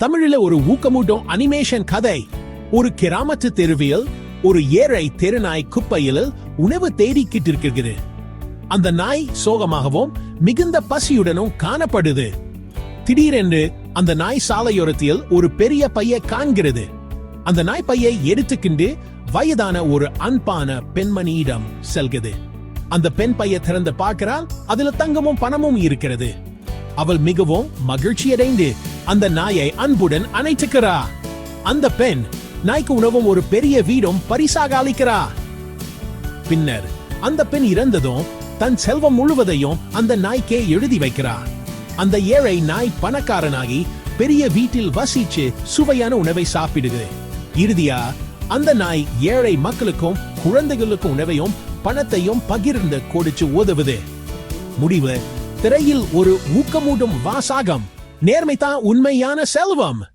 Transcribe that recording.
தமிழில ஒரு ஊக்கமூட்டும் அனிமேஷன் கதை. ஒரு கிராமத்து தெருவியல் ஒரு ஏழை தெருநாய் குப்பையில் உணவு தேடிக்கிட்டு இருக்கிறது அந்த நாய் சோகமாகவும் மிகுந்த பசியுடனும் காணப்படுது. திடீரென்று அந்த நாய் சாலையோரத்தில் ஒரு பெரிய பைய காண்கிறது. அந்த நாய் பையை எடுத்துக்கிண்டு வயதான ஒரு அன்பான பெண்மணியிடம் செல்கிறது. அந்த பெண் பைய திறந்து பார்க்கிறாள் அதுல தங்கமும் பணமும் இருக்கிறது. அவள் மிகவும் மகிழ்ச்சி அடைந்து அந்த நாயை அன்புடன் அணைத்துக்கிறா. அந்த பெண் நாய்க்கு உணவும் ஒரு பெரிய வீடும் பரிசாக அளிக்கிறா பின்னர் அந்த பெண் இறந்ததும் தன் செல்வம் முழுவதையும் அந்த நாய்க்கே எழுதி வைக்கிறா. அந்த ஏழை நாய் பணக்காரனாகி பெரிய வீட்டில் வசிச்சு சுவையான உணவை சாப்பிடுது. இறுதியா அந்த நாய் ஏழை மக்களுக்கும் குழந்தைகளுக்கும் உணவையும் பணத்தையும் பகிர்ந்து கொடுத்து உதவுது முடிவு திரையில் ஒரு ஊக்கமூட்டும் வாசாகம். நேர்மைதான் உண்மையான செல்வம்.